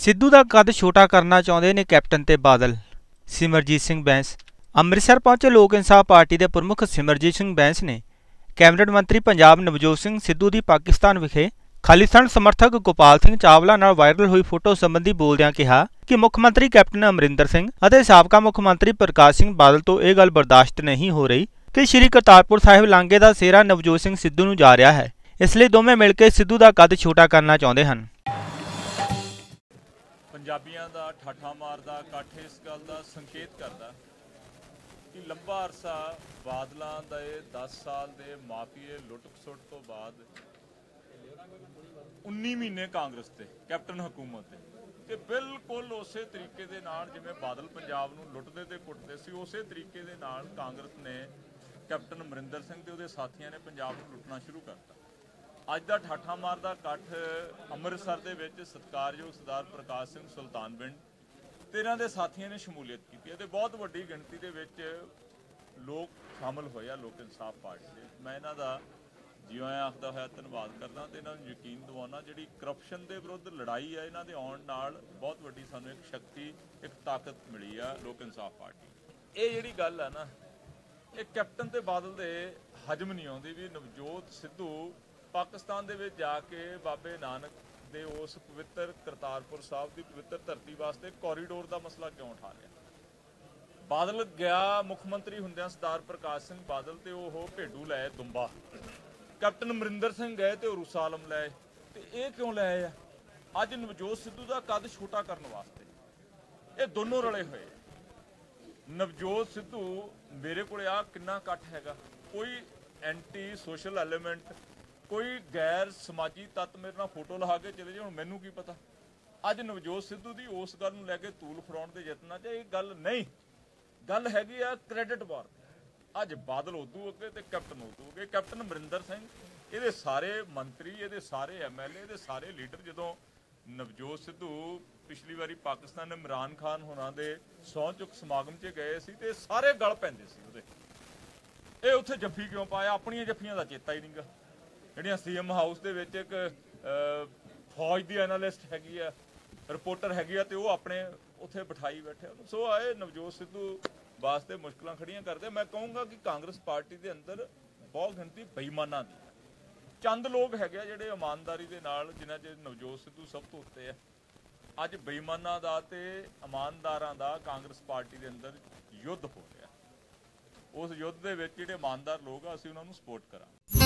ਸਿੱਧੂ ਦਾ ਕੱਦ ਛੋਟਾ ਕਰਨਾ ਚਾਹੁੰਦੇ ਨੇ ਕੈਪਟਨ ਤੇ ਬਾਦਲ। ਸਿਮਰਜੀਤ ਸਿੰਘ ਬੈਂਸ। ਅੰਮ੍ਰਿਤਸਰ ਪਹੁੰਚੇ ਲੋਕ ਇਨਸਾਫ ਪਾਰਟੀ ਦੇ ਪ੍ਰਮੁੱਖ ਸਿਮਰਜੀਤ ਸਿੰਘ ਬੈਂਸ ਨੇ ਕੈਬਨਿਟ ਮੰਤਰੀ ਪੰਜਾਬ ਨਵਜੋਤ ਸਿੰਘ ਸਿੱਧੂ ਦੀ ਪਾਕਿਸਤਾਨ ਵਿਖੇ ਖਾਲਿਸਤਾਨ ਸਮਰਥਕ ਗੋਪਾਲ ਸਿੰਘ ਚਾਵਲਾ ਨਾਲ ਵਾਇਰਲ ਹੋਈ ਫੋਟੋ ਸੰਬੰਧੀ ਬੋਲਦਿਆਂ ਕਿਹਾ ਕਿ ਮੁੱਖ ਮੰਤਰੀ ਕੈਪਟਨ ਅਮਰਿੰਦਰ ਸਿੰਘ ਅਤੇ ਸਾਬਕਾ ਮੁੱਖ ਮੰਤਰੀ ਪ੍ਰਕਾਸ਼ ਸਿੰਘ ਬਾਦਲ ਤੋਂ ਇਹ ਗੱਲ ਬਰਦਾਸ਼ਤ ਨਹੀਂ ਹੋ ਰਹੀ ਕਿ ਸ਼੍ਰੀ ਕਰਤਾਰਪੁਰ ਸਾਹਿਬ ਲਾਂਘੇ ਦਾ ਸੇਰਾ ਨਵਜੋਤ ਸਿੰਘ ਸਿੱਧੂ ਨੂੰ ਜਾ ਰਿਹਾ ਹੈ। ਇਸ ਲਈ ਦੋਵੇਂ ਮਿਲ ਕੇ ਸਿੱਧੂ ਦਾ ਕੱਦ ਛੋਟਾ ਕਰਨਾ ਚਾਹੁੰਦੇ ਹਨ। ਪੰਜਾਬੀਆਂ ਦਾ ਠਾਠਾ ਮਾਰਦਾ, ਇਕੱਠ ਇਸ ਗੱਲ ਦਾ ਸੰਕੇਤ ਕਰਦਾ ਕਿ ਲੰਬਾ ਅਰਸਾ ਬਾਦਲਾਂ ਦੇ 10 ਸਾਲ ਦੇ ਮਾਫੀਏ ਲੁੱਟ-ਖਸੁੱਟ ਤੋਂ ਬਾਅਦ 19 ਮਹੀਨੇ ਕਾਂਗਰਸ ਤੇ, ਕੈਪਟਨ ਹਕੂਮਤ ਤੇ। ਤੇ ਬਿਲਕੁਲ ਉਸੇ ਤਰੀਕੇ ਦੇ ਨਾਲ ਜਿਵੇਂ ਬਾਦਲ ਪੰਜਾਬ ਨੂੰ ਲੁੱਟਦੇ ਤੇ ਕੁੱਟਦੇ ਸੀ, ਉਸੇ ਤਰੀਕੇ ਦੇ ਨਾਲ ਕਾਂਗਰਸ ਨੇ ਕੈਪਟਨ ਅਮਰਿੰਦਰ ਸਿੰਘ ਤੇ ਉਹਦੇ ਸਾਥੀਆਂ ਨੇ ਪੰਜਾਬ ਨੂੰ ਲੁੱਟਣਾ ਸ਼ੁਰੂ ਕਰਤਾ। ਅੱਜ ਦਾ ਠਾਠਾ ਮਾਰਦਾ ਇਕੱਠ ਅੰਮ੍ਰਿਤਸਰ ਦੇ ਵਿੱਚ ਸਤਕਾਰਯੋਗ ਸਰਦਾਰ ਪ੍ਰਕਾਸ਼ ਸਿੰਘ ਸੁਲਤਾਨ ਸੁਲਤਾਨਵਿੰਡ ਤੇ ਇਹਨਾਂ ਦੇ ਸਾਥੀਆਂ ਨੇ ਸ਼ਮੂਲੀਅਤ ਕੀਤੀ ਹੈ ਤੇ ਬਹੁਤ ਵੱਡੀ ਗਿਣਤੀ ਦੇ ਵਿੱਚ ਲੋਕ ਸ਼ਾਮਲ ਹੋਏ ਆ, ਲੋਕ ਇਨਸਾਫ ਪਾਰਟੀ ਦੇ ਮੈਂ ਇਹਨਾਂ ਦਾ ਜਿਉਂ ਆਖਦਾ ਹੋਇਆ ਧੰਨਵਾਦ ਕਰਦਾ ਤੇ ਇਹਨਾਂ ਨੂੰ ਯਕੀਨ ਦਿਵਾਉਣਾ ਜਿਹੜੀ ਕਰਪਸ਼ਨ ਦੇ ਵਿਰੁੱਧ ਲੜਾਈ ਆ, ਇਹਨਾਂ ਦੇ ਆਉਣ ਨਾਲ ਬਹੁਤ ਵੱਡੀ ਸਾਨੂੰ ਇੱਕ ਸ਼ਕਤੀ, ਇੱਕ ਤਾਕਤ ਮਿਲੀ ਆ ਲੋਕ ਇਨਸਾਫ ਪਾਰਟੀ ਇਹ ਜਿਹੜੀ ਗੱਲ ਆ ਨਾ, ਇਹ ਕੈਪਟਨ ਤੇ ਬਾਦਲ ਦੇ ਹਜਮ ਨਹੀਂ ਆਉਂਦੀ ਵੀ ਨਵਜੋਤ ਸਿੱਧੂ ਪਾਕਿਸਤਾਨ ਦੇ ਵਿੱਚ ਜਾ ਕੇ ਬਾਬੇ ਨਾਨਕ ਦੇ ਉਸ ਪਵਿੱਤਰ ਕਰਤਾਰਪੁਰ ਸਾਹਿਬ ਦੀ ਪਵਿੱਤਰ ਧਰਤੀ ਵਾਸਤੇ ਕੋਰੀਡੋਰ ਦਾ ਮਸਲਾ ਕਿਉਂ ਉਠਾ ਲਿਆ? ਬਾਦਲ ਗਿਆ ਮੁੱਖ ਮੰਤਰੀ ਹੁੰਦਿਆਂ ਸਰਦਾਰ ਪ੍ਰਕਾਸ਼ ਸਿੰਘ ਬਾਦਲ ਤੇ ਉਹ ਭੇਡੂ ਲੈ ਦੁੰਬਾ। ਕੈਪਟਨ ਅਮਰਿੰਦਰ ਸਿੰਘ ਗਏ ਤੇ ਉਹ ਰੂਸਾਲਮ ਲੈ ਤੇ ਇਹ ਕਿਉਂ ਲੈ ਆ? ਅੱਜ ਨਵਜੋਤ ਸਿੱਧੂ ਦਾ ਕੱਦ ਛੋਟਾ ਕਰਨ ਵਾਸਤੇ। ਇਹ ਦੋਨੋਂ ਰਲੇ ਹੋਏ ਨਵਜੋਤ ਸਿੱਧੂ, ਮੇਰੇ ਕੋਲੇ ਆ ਕਿੰਨਾ ਇਕੱਠ ਹੈਗਾ। ਕੋਈ ਐਂਟੀ ਸੋਸ਼ਲ ਐਲੀਮੈਂਟ ਕੋਈ ਗੈਰ ਸਮਾਜੀ ਤੱਤ ਮੇਰੇ ਨਾਲ ਫੋਟੋ ਲਹਾ ਕੇ ਚਲੇ ਜੇ ਹੁਣ ਮੈਨੂੰ ਕੀ ਪਤਾ? ਅੱਜ ਨਵਜੋਤ ਸਿੱਧੂ ਦੀ ਉਸ ਗੱਲ ਨੂੰ ਲੈ ਕੇ ਤੂਲ ਫਰਾਉਣ ਦੇ ਯਤਨਾਂ 'ਚ ਇਹ ਗੱਲ ਨਹੀਂ। ਗੱਲ ਹੈਗੀ ਆ ਕ੍ਰੈਡਿਟ ਵਾਰ ਅੱਜ ਬਾਦਲ ਉਦੋਂ ਅੱਗੇ ਤੇ ਕੈਪਟਨ ਉਦੋਂ ਅੱਗੇ ਕੈਪਟਨ ਅਮਰਿੰਦਰ ਸਿੰਘ, ਇਹਦੇ ਸਾਰੇ ਮੰਤਰੀ, ਇਹਦੇ ਸਾਰੇ ਐਮਐਲਏ ਇਹਦੇ ਸਾਰੇ ਲੀਡਰ ਜਦੋਂ ਨਵਜੋਤ ਸਿੱਧੂ ਪਿਛਲੀ ਵਾਰੀ ਪਾਕਿਸਤਾਨ ਇਮਰਾਨ ਖਾਨ ਹੋਣਾ ਦੇ ਸਹੁੰ ਚੁੱਕ ਸਮਾਗਮ 'ਚ ਗਏ ਸੀ ਤੇ ਸਾਰੇ ਗਲ ਪੈਂਦੇ ਸੀ ਉਹਦੇ। ਇਹ ਉੱਥੇ ਜੱਫੀ ਕਿਉਂ ਪਾਇਆ? ਆਪਣੀਆਂ ਜੱਫੀਆਂ ਦਾ ਚੇਤਾ ਹੀ ਨਹੀਂਗਾ ਜਿਹੜੀਆਂ ਸੀਐਮ ਹਾਊਸ ਦੇ ਵਿੱਚ ਇੱਕ ਫੌਜ ਦੀ ਐਨਾਲਿਸਟ ਹੈਗੀ ਆ, ਰਿਪੋਰਟਰ ਹੈਗੀ ਆ ਤੇ ਉਹ ਆਪਣੇ ਉੱਥੇ ਬਿਠਾਈ ਬੈਠੇ ਆ। ਸੋ ਆਏ ਨਵਜੋਤ ਸਿੱਧੂ ਵਾਸਤੇ ਮੁਸ਼ਕਲਾਂ ਖੜੀਆਂ ਕਰਦੇ ਮੈਂ ਕਹੂੰਗਾ ਕਿ ਕਾਂਗਰਸ ਪਾਰਟੀ ਦੇ ਅੰਦਰ ਬਹੁਤ ਗਿਣਤੀ ਬੇਈਮਾਨਾਂ ਦੀ ਹੈ। ਚੰਦ ਲੋਕ ਹੈਗੇ ਆ ਜਿਹੜੇ ਇਮਾਨਦਾਰੀ ਦੇ ਨਾਲ, ਜਿਨ੍ਹਾਂ 'ਚ ਨਵਜੋਤ ਸਿੱਧੂ ਸਭ ਤੋਂ ਉੱਤੇ ਆ ਅੱਜ ਬੇਈਮਾਨਾਂ ਦਾ ਤੇ ਇਮਾਨਦਾਰਾਂ ਦਾ ਕਾਂਗਰਸ ਪਾਰਟੀ ਦੇ ਅੰਦਰ ਯੁੱਧ ਹੋ ਰਿਹਾ ਉਸ ਯੁੱਧ ਦੇ ਵਿੱਚ ਜਿਹੜੇ ਇਮਾਨਦਾਰ ਲੋਕ ਆ, ਅਸੀਂ ਉਹਨਾਂ ਨੂੰ ਸਪੋਰਟ ਕਰਾਂਗੇ